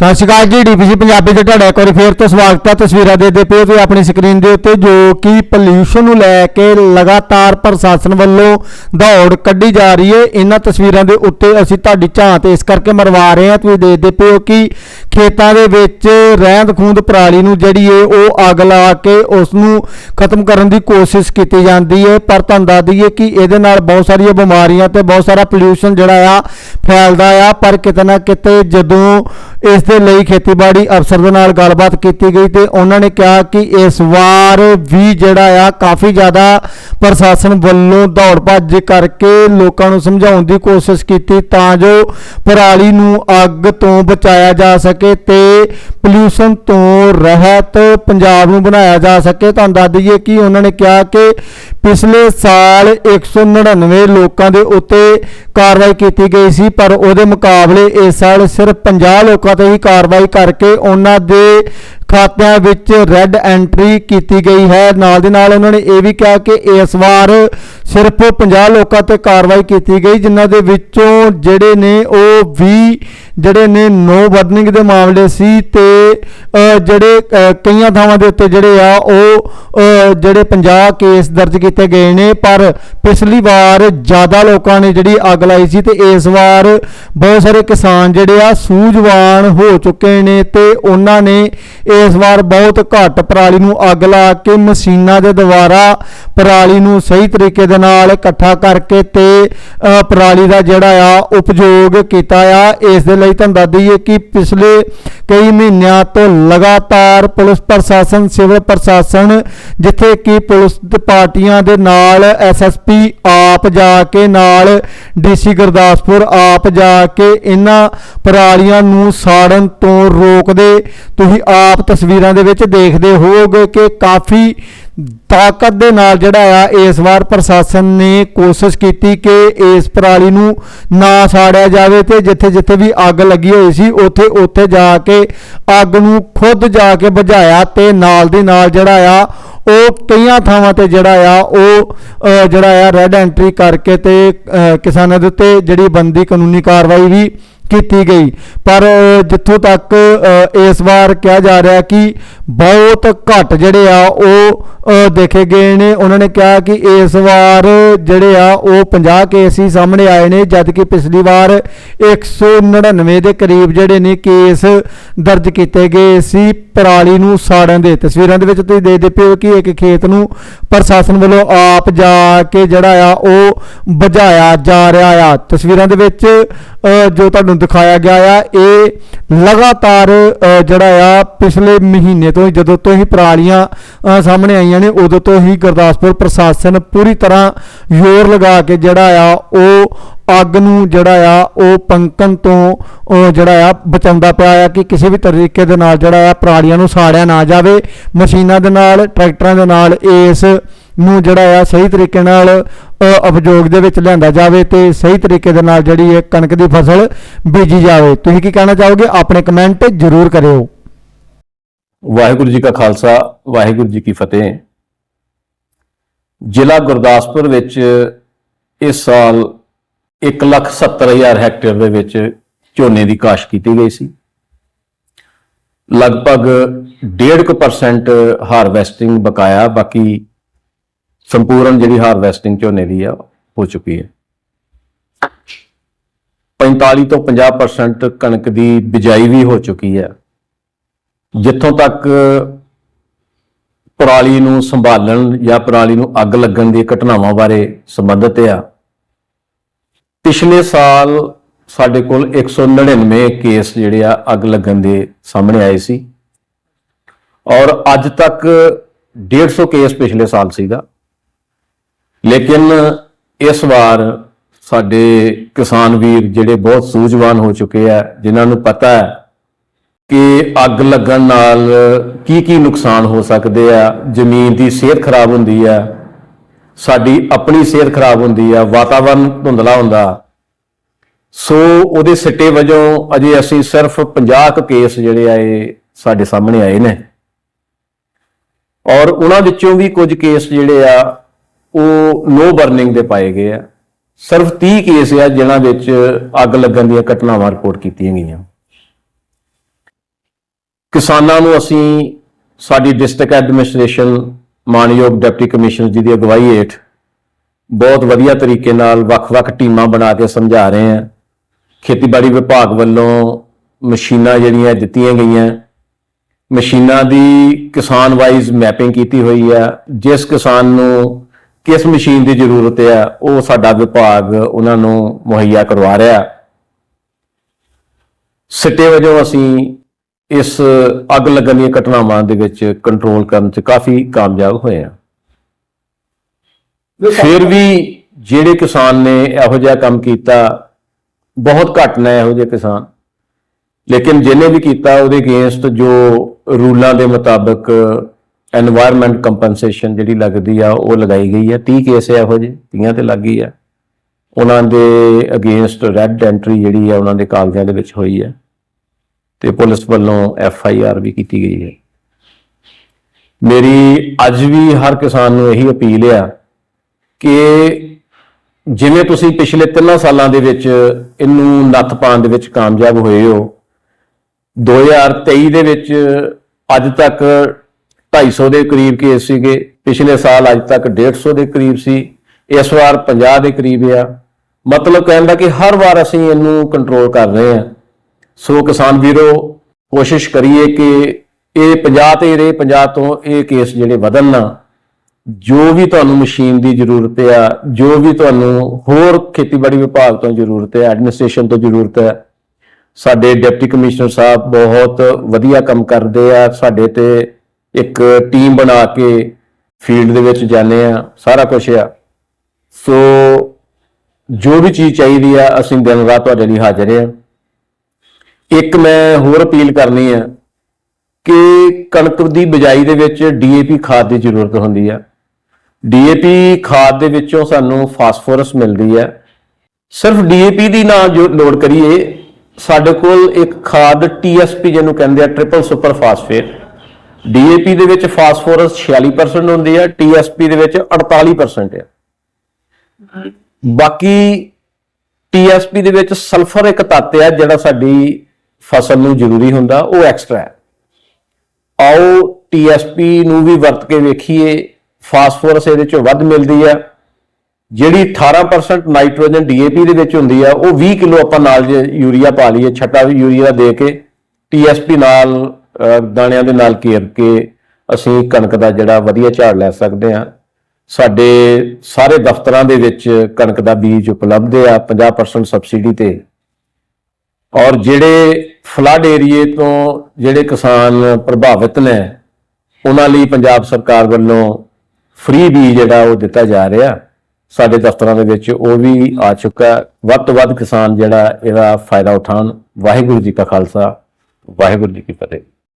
ਸਤਿ ਸ਼੍ਰੀ ਅਕਾਲ ਜੀ ਡੀਪੀਸੀ ਪੰਜਾਬੀ ਤੇ ਤੁਹਾਡਾ ਇੱਕ ਵਾਰੀ ਫੇਰ ਤੋਂ ਸਵਾਗਤ ਹੈ ਤਸਵੀਰਾਂ ਦੇ ਦੇ ਪਏ ਤੁਸੀਂ ਆਪਣੀ ਸਕਰੀਨ ਦੇ ਉੱਤੇ ਜੋ ਕਿ ਪੋਲਿਊਸ਼ਨ ਨੂੰ ਲੈ ਕੇ ਲਗਾਤਾਰ ਪ੍ਰਸ਼ਾਸਨ ਵੱਲੋਂ ਦੌੜ ਕੱਢੀ ਜਾ ਰਹੀ ਹੈ। ਇਹਨਾਂ ਤਸਵੀਰਾਂ ਦੇ ਉੱਤੇ ਅਸੀਂ ਤੁਹਾਡੀ ਝਾਂ 'ਤੇ ਇਸ ਕਰਕੇ ਮਰਵਾ ਰਹੇ ਹਾਂ। ਤੁਸੀਂ ਦੇਖਦੇ ਪਏ ਹੋ ਕਿ ਖੇਤਾਂ ਦੇ ਵਿੱਚ ਰਹਿੰਦ ਖੂੰਦ ਪਰਾਲੀ ਨੂੰ ਜਿਹੜੀ ਹੈ ਉਹ ਅੱਗ ਲਾ ਕੇ ਉਸ ਨੂੰ ਖਤਮ ਕਰਨ ਦੀ ਕੋਸ਼ਿਸ਼ ਕੀਤੀ ਜਾਂਦੀ ਹੈ ਪਰ ਤੁਹਾਨੂੰ ਦੱਸ ਦਈਏ ਕਿ ਇਹਦੇ ਨਾਲ ਬਹੁਤ ਸਾਰੀਆਂ ਬਿਮਾਰੀਆਂ ਤੇ ਬਹੁਤ ਸਾਰਾ ਪੋਲਿਊਸ਼ਨ ਜਿਹੜਾ ਆ, ਫੈਲਦਾ ਆ। ਪਰ ਕਿਤੇ ਨਾ ਕਿਤੇ ਜਦੋਂ ਇਸ ਦੇ ਲਈ ਖੇਤੀਬਾੜੀ ਅਫਸਰ ਦੇ ਨਾਲ ਗੱਲਬਾਤ ਕੀਤੀ ਗਈ ਤੇ ਉਹਨਾਂ ਨੇ ਕਿਹਾ ਕਿ ਇਸ ਵਾਰ ਵੀ ਜਿਹੜਾ ਆ, ਕਾਫੀ ਜ਼ਿਆਦਾ ਪ੍ਰਸ਼ਾਸਨ ਵੱਲੋਂ ਦੌੜ ਭੱਜ ਕਰਕੇ ਲੋਕਾਂ ਨੂੰ ਸਮਝਾਉਣ ਦੀ ਕੋਸ਼ਿਸ਼ ਕੀਤੀ ਤਾਂ ਜੋ ਪਰਾਲੀ ਨੂੰ ਅੱਗ ਤੋਂ ਬਚਾਇਆ ਜਾ ਸਕੇ। ਤੇ ਪੋਲਿਊਸ਼ਨ ਤੋਂ ਰਹਿਤ ਪੰਜਾਬ ਨੂੰ ਬਣਾਇਆ ਜਾ ਸਕੇ। ਤੁਹਾਨੂੰ ਦੱਸ ਦਈਏ ਕਿ ਉਹਨਾਂ ਨੇ ਕਿਹਾ ਕਿ ਪਿਛਲੇ ਸਾਲ 199 ਲੋਕਾਂ ਦੇ ਉੱਤੇ ਕਾਰਵਾਈ ਕੀਤੀ ਗਈ ਸੀ, ਪਰ ਉਹਦੇ ਮੁਕਾਬਲੇ ਇਸ ਸਾਲ ਸਿਰਫ 50 ਲੋਕਾਂ ਤੇ ਹੀ ਕਾਰਵਾਈ ਕਰਕੇ ਉਹਨਾਂ ਦੇ ਖਾਤਿਆਂ ਵਿੱਚ ਰੈੱਡ ਐਂਟਰੀ ਕੀਤੀ ਗਈ ਹੈ। ਨਾਲ ਦੇ ਨਾਲ ਉਹਨਾਂ ਨੇ ਇਹ ਵੀ ਕਿਹਾ ਕਿ ਇਸ ਵਾਰ ਸਿਰਫ 50 ਲੋਕਾਂ ਤੇ ਕਾਰਵਾਈ ਕੀਤੀ ਗਈ, ਜਿਨ੍ਹਾਂ ਦੇ ਵਿੱਚੋਂ ਜਿਹੜੇ ਨੇ ਉਹ 20 ਜਿਹੜੇ ਨੇ ਨੋ ਵਰਨਿੰਗ ਦੇ ਮਾਮਲੇ ਸੀ ਤੇ ਜਿਹੜੇ ਕਈਆਂ ਥਾਵਾਂ ਦੇ ਉੱਤੇ ਜਿਹੜੇ ਆ ਉਹ ਜਿਹੜੇ 50 ਕੇਸ ਦਰਜ ਕੀਤੇ ਗਏ ਨੇ, ਪਰ ਪਿਛਲੀ ਵਾਰ ਜ਼ਿਆਦਾ ਲੋਕਾਂ ਨੇ ਜਿਹੜੀ ਅੱਗ ਲਾਈ ਸੀ ਤੇ ਇਸ ਵਾਰ ਬਹੁਤ ਸਾਰੇ ਕਿਸਾਨ ਜਿਹੜੇ ਆ ਸੂਝਵਾਨ ਹੋ ਚੁੱਕੇ ਨੇ ਤੇ ਉਹਨਾਂ ਨੇ ਇਸ ਵਾਰ ਬਹੁਤ ਘੱਟ ਪਰਾਲੀ ਨੂੰ ਅੱਗ ਲਾ ਕੇ ਮਸ਼ੀਨਾਂ ਦੇ ਦੁਆਰਾ ਪਰਾਲੀ ਨੂੰ ਸਹੀ ਤਰੀਕੇ ਦੇ ਨਾਲ ਇਕੱਠਾ ਕਰਕੇ ਤੇ ਪਰਾਲੀ ਦਾ ਜਿਹੜਾ ਆ ਉਪਯੋਗ ਕੀਤਾ ਆ। ਇਸ ਦੇ ਲਈ ਤੁਹਾਨੂੰ ਦੱਸ ਦਈਏ ਕਿ ਪਿਛਲੇ ਕਈ ਮਹੀਨਿਆਂ ਤੋਂ ਲਗਾਤਾਰ ਪੁਲਿਸ ਪ੍ਰਸ਼ਾਸਨ, ਸਿਵਲ ਪ੍ਰਸ਼ਾਸਨ ਜਿੱਥੇ ਕਿ ਪੁਲਿਸ ਪਾਰਟੀਆਂ ਦੇ ਨਾਲ ਐਸਐਸਪੀ ਆਪ ਜਾ ਕੇ ਨਾਲ ਡੀਸੀ ਗੁਰਦਾਸਪੁਰ ਆਪ ਜਾ ਕੇ ਇਹਨਾਂ ਪਰਾਲੀਆਂ ਨੂੰ ਸਾੜਨ ਤੋਂ ਰੋਕਦੇ। ਤੁਸੀਂ ਆਪ ਤਸਵੀਰਾਂ ਦੇ ਵਿੱਚ ਦੇਖਦੇ ਹੋਵੋਗੇ ਕਿ ਕਾਫੀ ਤਾਕਤ ਦੇ ਨਾਲ ਜਿਹੜਾ ਆ, ਇਸ ਵਾਰ ਪ੍ਰਸ਼ਾਸਨ ਨੇ ਕੋਸ਼ਿਸ਼ ਕੀਤੀ ਕਿ ਇਸ ਪਰਾਲੀ ਨੂੰ ਨਾ ਸਾੜਿਆ ਜਾਵੇ ਤੇ ਜਿੱਥੇ ਜਿੱਥੇ ਵੀ ਅੱਗ ਲੱਗੀ ਹੋਈ ਸੀ, ਉੱਥੇ ਉੱਥੇ ਜਾ ਕੇ ਅੱਗ ਨੂੰ ਖੁਦ ਜਾ ਕੇ ਬੁਝਾਇਆ ਤੇ ਨਾਲ ਦੀ ਨਾਲ ਜਿਹੜਾ ਆ, ਉਹ ਕਈਆਂ ਥਾਵਾਂ ਤੇ ਜਿਹੜਾ ਆ, ਉਹ ਜਿਹੜਾ ਆ ਰੈੱਡ ਐਂਟਰੀ ਕਰਕੇ ਤੇ ਕਿਸਾਨਾਂ ਦੇ ਉੱਤੇ ਜਿਹੜੀ ਬੰਦੀ ਕਾਨੂੰਨੀ ਕਾਰਵਾਈ ਵੀ ਕੀਤੀ ਗਈ। ਪਰ ਜਿੱਥੋਂ ਤੱਕ ਇਸ ਵਾਰ ਕਿਹਾ ਜਾ ਰਿਹਾ ਕਿ ਬਹੁਤ ਘੱਟ ਜਿਹੜੇ ਆ ਉਹ ਦੇਖੇ ਗਏ ਨੇ। ਉਹਨਾਂ ਨੇ ਕਿਹਾ ਕਿ ਇਸ ਵਾਰ ਜਿਹੜੇ ਆ ਉਹ 50 ਕੇਸ ਹੀ ਸਾਹਮਣੇ ਆਏ ਨੇ ਜਦਕਿ ਪਿਛਲੀ ਵਾਰ 199 ਦੇ ਕਰੀਬ ਜਿਹੜੇ ਨੇ ਕੇਸ ਦਰਜ ਕੀਤੇ ਗਏ ਸੀ। ਪਰਾਲੀ ਨੂੰ ਸਾੜਨ ਦੇ ਤਸਵੀਰਾਂ ਦੇ ਵਿੱਚ ਤੁਸੀਂ ਦੇਖਦੇ ਪਏ ਹੋ ਕਿ ਇੱਕ ਖੇਤ ਨੂੰ ਪ੍ਰਸ਼ਾਸਨ ਵੱਲੋਂ ਆਪ ਜਾ ਕੇ ਜਿਹੜਾ ਆ ਉਹ ਬੁਝਾਇਆ ਜਾ ਰਿਹਾ ਆ। ਤਸਵੀਰਾਂ ਦੇ ਵਿੱਚ ਜੋ ਤੁਹਾਨੂੰ ਦਿਖਾਇਆ ਗਿਆ ਆ, ਇਹ ਲਗਾਤਾਰ ਜਿਹੜਾ ਆ, ਪਿਛਲੇ ਮਹੀਨੇ ਤੋਂ ਹੀ, ਜਦੋਂ ਤੋਂ ਹੀ ਪਰਾਲੀਆਂ ਸਾਹਮਣੇ ਆਈਆਂ ਨੇ, ਉਦੋਂ ਤੋਂ ਹੀ ਗੁਰਦਾਸਪੁਰ ਪ੍ਰਸ਼ਾਸਨ ਪੂਰੀ ਤਰ੍ਹਾਂ ਜ਼ੋਰ ਲਗਾ ਕੇ ਜਿਹੜਾ ਆ, ਉਹ ਅੱਗ ਨੂੰ ਜਿਹੜਾ ਆ, ਉਹ ਪੰਕਨ ਤੋਂ ਜਿਹੜਾ ਆ, ਬਚਾਉਂਦਾ ਪਿਆ ਆ ਕਿ ਕਿਸੇ ਵੀ ਤਰੀਕੇ ਦੇ ਨਾਲ ਜਿਹੜਾ ਆ, ਪਰਾਲੀਆਂ ਨੂੰ ਸਾੜਿਆ ਨਾ ਜਾਵੇ। ਮਸ਼ੀਨਾਂ ਦੇ ਨਾਲ, ਟਰੈਕਟਰਾਂ ਦੇ ਨਾਲ, ਇਸ ਨੂੰ ਜਿਹੜਾ ਆ, ਸਹੀ ਤਰੀਕੇ ਨਾਲ ਉਪਯੋਗ ਦੇ ਵਿੱਚ ਲਿਆਂਦਾ ਜਾਵੇ ਤੇ ਸਹੀ ਤਰੀਕੇ ਦੇ ਨਾਲ ਜਿਹੜੀ ਇਹ ਕਣਕ ਦੀ ਫਸਲ ਬੀਜੀ ਜਾਵੇ। ਤੁਸੀਂ ਕੀ ਕਹਿਣਾ ਚਾਹੋਗੇ? ਆਪਣੇ ਕਮੈਂਟ ਜ਼ਰੂਰ ਕਰਿਓ। ਵਾਹਿਗੁਰੂ ਜੀ ਕਾ ਖਾਲਸਾ, ਵਾਹਿਗੁਰੂ ਜੀ ਕੀ ਫਤਿਹ। ਜ਼ਿਲ੍ਹਾ ਗੁਰਦਾਸਪੁਰ ਵਿੱਚ ਇਸ ਸਾਲ 170000 ਹੈਕਟੇਅਰ ਦੇ ਵਿੱਚ ਝੋਨੇ ਦੀ ਕਾਸ਼ ਕੀਤੀ ਗਈ ਸੀ। ਲਗਭਗ 1.5% ਹਾਰਵੈਸਟਿੰਗ ਬਕਾਇਆ, ਬਾਕੀ ਸੰਪੂਰਨ ਜਿਹੜੀ ਹਾਰਵੈਸਟਿੰਗ ਝੋਨੇ ਦੀ ਆ, ਹੋ ਚੁੱਕੀ ਹੈ। 45 ਤੋਂ 50% ਕਣਕ ਦੀ ਬਿਜਾਈ ਵੀ ਹੋ ਚੁੱਕੀ ਹੈ। ਜਿੱਥੋਂ ਤੱਕ ਪਰਾਲੀ ਨੂੰ ਸੰਭਾਲਣ ਜਾਂ ਪਰਾਲੀ ਨੂੰ ਅੱਗ ਲੱਗਣ ਦੀ ਘਟਨਾਵਾਂ ਬਾਰੇ ਸੰਬੰਧਿਤ ਆ, ਪਿਛਲੇ ਸਾਲ ਸਾਡੇ ਕੋਲ 199 ਕੇਸ ਜਿਹੜੇ ਆ ਅੱਗ ਲੱਗਣ ਦੇ ਸਾਹਮਣੇ ਆਏ ਸੀ। ਔਰ ਅੱਜ ਤੱਕ 150 ਕੇਸ ਪਿਛਲੇ ਸਾਲ ਸੀਗਾ। ਲੇਕਿਨ ਇਸ ਵਾਰ ਸਾਡੇ ਕਿਸਾਨ ਵੀਰ ਜਿਹੜੇ ਬਹੁਤ ਸੂਝਵਾਨ ਹੋ ਚੁੱਕੇ ਆ, ਜਿਨ੍ਹਾਂ ਨੂੰ ਪਤਾ ਹੈ ਕਿ ਅੱਗ ਲੱਗਣ ਨਾਲ ਕੀ ਕੀ ਨੁਕਸਾਨ ਹੋ ਸਕਦੇ ਆ, ਜ਼ਮੀਨ ਦੀ ਸਿਹਤ ਖਰਾਬ ਹੁੰਦੀ ਆ, ਸਾਡੀ ਆਪਣੀ ਸਿਹਤ ਖਰਾਬ ਹੁੰਦੀ ਆ, ਵਾਤਾਵਰਨ ਧੁੰਦਲਾ ਹੁੰਦਾ। ਸੋ ਉਹਦੇ ਸਿੱਟੇ ਵਜੋਂ ਅਜੇ ਅਸੀਂ ਸਿਰਫ 50 ਕੁ ਕੇਸ ਜਿਹੜੇ ਆ ਸਾਡੇ ਸਾਹਮਣੇ ਆਏ ਨੇ। ਔਰ ਉਹਨਾਂ ਵਿੱਚੋਂ ਵੀ ਕੁਝ ਕੇਸ ਜਿਹੜੇ ਆ ਉਹ ਨੋ ਬਰਨਿੰਗ ਦੇ ਪਾਏ ਗਏ ਆ। ਸਿਰਫ 30 ਕੇਸ ਆ ਜਿਨ੍ਹਾਂ ਵਿੱਚ ਅੱਗ ਲੱਗਣ ਦੀਆਂ ਘਟਨਾਵਾਂ ਰਿਪੋਰਟ ਕੀਤੀਆਂ ਗਈਆਂ। ਕਿਸਾਨਾਂ ਨੂੰ ਅਸੀਂ ਸਾਡੀ ਡਿਸਟ੍ਰਿਕਟ ਐਡਮਿਨਿਸਟ੍ਰੇਸ਼ਨ ਮਾਨਯੋਗ ਡਿਪਟੀ ਕਮਿਸ਼ਨਰ ਜੀ ਦੀ ਅਗਵਾਈ ਹੇਠ ਬਹੁਤ ਵਧੀਆ ਤਰੀਕੇ ਨਾਲ ਵੱਖ-ਵੱਖ ਟੀਮਾਂ ਬਣਾ ਕੇ ਸਮਝਾ ਰਹੇ ਹਾਂ। ਖੇਤੀਬਾੜੀ ਵਿਭਾਗ ਵੱਲੋਂ ਮਸ਼ੀਨਾਂ ਜਿਹੜੀਆਂ ਦਿੱਤੀਆਂ ਗਈਆਂ। ਮਸ਼ੀਨਾਂ ਦੀ ਕਿਸਾਨ ਵਾਈਜ਼ ਮੈਪਿੰਗ ਕੀਤੀ ਹੋਈ ਹੈ ਜਿਸ ਕਿਸਾਨ ਨੂੰ ਕਿਸ ਮਸ਼ੀਨ ਦੀ ਜ਼ਰੂਰਤ ਹੈ ਉਹ ਸਾਡਾ ਵਿਭਾਗ ਉਹਨਾਂ ਨੂੰ ਮੁਹੱਈਆ ਕਰਵਾ ਰਿਹਾ। ਸਿੱਟੇ ਵਜੋਂ ਅਸੀਂ ਇਸ ਅੱਗ ਲੱਗਣ ਦੀਆਂ ਘਟਨਾਵਾਂ ਦੇ ਵਿੱਚ ਕੰਟਰੋਲ ਕਰਨ 'ਚ ਕਾਫੀ ਕਾਮਯਾਬ ਹੋਏ ਹਾਂ। ਫਿਰ ਵੀ ਜਿਹੜੇ ਕਿਸਾਨ ਨੇ ਇਹੋ ਜਿਹਾ ਕੰਮ ਕੀਤਾ ਬਹੁਤ ਘੱਟ ਨੇ ਇਹੋ ਜਿਹੇ ਕਿਸਾਨ। ਲੇਕਿਨ ਜਿਹਨੇ ਵੀ ਕੀਤਾ ਉਹਦੇ ਅਗੇਂਸਟ ਜੋ ਰੂਲਾਂ ਦੇ ਮੁਤਾਬਕ এনवायरमेंट ਕੰਪਨਸੇਸ਼ਨ ਜਿਹੜੀ ਲੱਗਦੀ ਆ, ਉਹ ਲਗਾਈ ਗਈ ਆ। 30 ਕੇਸ ਇਹੋ ਜਿਹੇ 30 ਤੇ ਲੱਗੀ ਆ। ਉਹਨਾਂ ਦੇ ਅਗੇਂਸਟ ਰੈੱਡ ਐਂਟਰੀ ਜਿਹੜੀ ਆ, ਉਹਨਾਂ ਦੇ ਕਾਗਜ਼ਾਂ ਦੇ ਵਿੱਚ ਹੋਈ ਆ। ਤੇ ਪੁਲਿਸ ਵੱਲੋਂ ਐਫ ਆਈ ਆਰ ਵੀ ਕੀਤੀ ਗਈ ਹੈ। ਮੇਰੀ ਅੱਜ ਵੀ ਹਰ ਕਿਸਾਨ ਨੂੰ ਇਹੀ ਅਪੀਲ ਆ ਕਿ ਜਿਵੇਂ ਤੁਸੀਂ ਪਿਛਲੇ 3 ਸਾਲਾਂ ਦੇ ਵਿੱਚ ਇਹਨੂੰ ਨੱਥ ਪਾਉਣ ਦੇ ਵਿੱਚ ਕਾਮਯਾਬ ਹੋਏ ਹੋ 2023 ਦੇ ਵਿੱਚ ਅੱਜ ਤੱਕ 250 ਦੇ ਕਰੀਬ ਕੇਸ ਸੀਗੇ। ਪਿਛਲੇ ਸਾਲ ਅੱਜ ਤੱਕ 150 ਦੇ ਕਰੀਬ ਸੀ। ਇਸ ਵਾਰ 50 ਦੇ ਕਰੀਬ ਆ। ਮਤਲਬ ਕਹਿਣ ਦਾ ਕਿ ਹਰ ਵਾਰ ਅਸੀਂ ਇਹਨੂੰ ਕੰਟਰੋਲ ਕਰ ਰਹੇ ਹਾਂ। ਸੋ ਕਿਸਾਨ ਵੀਰੋ, ਕੋਸ਼ਿਸ਼ ਕਰੀਏ ਕਿ ਇਹ 50 ਤੇ ਰਹੇ 50 ਤੋਂ ਇਹ ਕੇਸ ਜਿਹੜੇ ਵਧਣ ਨਾ, ਜੋ ਵੀ ਤੁਹਾਨੂੰ ਮਸ਼ੀਨ ਦੀ ਜ਼ਰੂਰਤ ਆ, ਜੋ ਵੀ ਤੁਹਾਨੂੰ ਹੋਰ ਖੇਤੀਬਾੜੀ ਵਿਭਾਗ ਤੋਂ ਜ਼ਰੂਰਤ ਹੈ ਐਡਮਿਨਿਸਟ੍ਰੇਸ਼ਨ ਤੋਂ ਜ਼ਰੂਰਤ ਹੈ ਸਾਡੇ ਡਿਪਟੀ ਕਮਿਸ਼ਨਰ ਸਾਹਿਬ ਬਹੁਤ ਵਧੀਆ ਕੰਮ ਕਰਦੇ ਆ, ਸਾਡੇ ਤੇ ਇੱਕ ਟੀਮ ਬਣਾ ਕੇ ਫੀਲਡ ਦੇ ਵਿੱਚ ਜਾਂਦੇ ਆ ਸਾਰਾ ਕੁਝ ਆ। ਸੋ ਜੋ ਵੀ ਚੀਜ਼ ਚਾਹੀਦੀ ਆ, ਅਸੀਂ ਦਿਨ ਰਾਤ ਤੁਹਾਡੇ ਲਈ ਹਾਜ਼ਰ ਆ ਇੱਕ ਮੈਂ ਹੋਰ ਅਪੀਲ ਕਰਨੀ ਆ ਕਿ ਕਣਕ ਦੀ ਬਿਜਾਈ ਦੇ ਵਿੱਚ ਡੀਏਪੀ ਖਾਦ ਦੀ ਜ਼ਰੂਰਤ ਹੁੰਦੀ ਆ। ਡੀਏਪੀ ਖਾਦ ਦੇ ਵਿੱਚੋਂ ਸਾਨੂੰ ਫਾਸਫੋਰਸ ਮਿਲਦੀ ਹੈ ਸਿਰਫ ਡੀਏਪੀ ਦੀ ਨਾ ਜੋ ਲੋਡ ਕਰੀਏ, ਸਾਡੇ ਕੋਲ ਇੱਕ ਖਾਦ ਟੀਐਸਪੀ ਜਿਹਨੂੰ ਕਹਿੰਦੇ ਆ ਟ੍ਰਿਪਲ ਸੁਪਰ ਫਾਸਫੇਟ ਡੀਏਪੀ ਦੇ ਵਿੱਚ ਫਾਸਫੋਰਸ 46% ਹੁੰਦੀ ਹੈ ਟੀਐਸਪੀ ਦੇ ਵਿੱਚ 48% ਹੈ ਬਾਕੀ ਟੀਐਸਪੀ ਦੇ ਵਿੱਚ ਸਲਫਰ ਇੱਕ ਤੱਤ ਹੈ ਜਿਹੜਾ ਸਾਡੀ ਫਸਲ ਨੂੰ ਜ਼ਰੂਰੀ ਹੁੰਦਾ, ਉਹ ਐਕਸਟਰਾ ਹੈ। ਆਓ ਟੀਐਸਪੀ ਨੂੰ ਵੀ ਵਰਤ ਕੇ ਵੇਖੀਏ, ਫਾਸਫੋਰਸ ਇਹਦੇ ਚੋਂ ਵੱਧ ਮਿਲਦੀ ਹੈ ਜਿਹੜੀ 18% ਨਾਈਟ੍ਰੋਜਨ ਡੀਏਪੀ ਦੇ ਵਿੱਚ ਹੁੰਦੀ ਆ, ਉਹ 20 ਕਿਲੋ ਆਪਾਂ ਨਾਲ ਜੇ ਯੂਰੀਆ ਪਾ ਲਈਏ, ਛੱਟਾ ਯੂਰੀਆ ਦੇ ਕੇ ਟੀਐਸਪੀ ਨਾਲ ਦਾਣਿਆਂ ਦੇ ਨਾਲ ਘੇਰ ਕੇ ਅਸੀਂ ਕਣਕ ਦਾ ਜਿਹੜਾ ਵਧੀਆ ਝਾੜ ਲੈ ਸਕਦੇ ਹਾਂ। ਸਾਡੇ ਸਾਰੇ ਦਫ਼ਤਰਾਂ ਦੇ ਵਿੱਚ ਕਣਕ ਦਾ ਬੀਜ ਉਪਲਬਧ ਆ 50% ਸਬਸਿਡੀ ਤੇ। ਔਰ ਜਿਹੜੇ ਫਲੱਡ ਏਰੀਏ ਤੋਂ ਜਿਹੜੇ ਕਿਸਾਨ ਪ੍ਰਭਾਵਿਤ ਨੇ, ਉਹਨਾਂ ਲਈ ਪੰਜਾਬ ਸਰਕਾਰ ਵੱਲੋਂ ਫ੍ਰੀ ਬੀਜ ਜਿਹੜਾ ਉਹ ਦਿੱਤਾ ਜਾ ਰਿਹਾ। ਸਾਡੇ ਦਫ਼ਤਰਾਂ ਦੇ ਵਿੱਚ ਉਹ ਵੀ ਆ ਚੁੱਕਾ ਵੱਧ ਤੋਂ ਵੱਧ ਕਿਸਾਨ ਜਿਹੜਾ ਇਹਦਾ ਫਾਇਦਾ ਉਠਾਉਣ। ਵਾਹਿਗੁਰੂ ਜੀ ਕਾ ਖਾਲਸਾ, ਵਾਹਿਗੁਰੂ ਜੀ ਕੀ ਫਤਿਹ।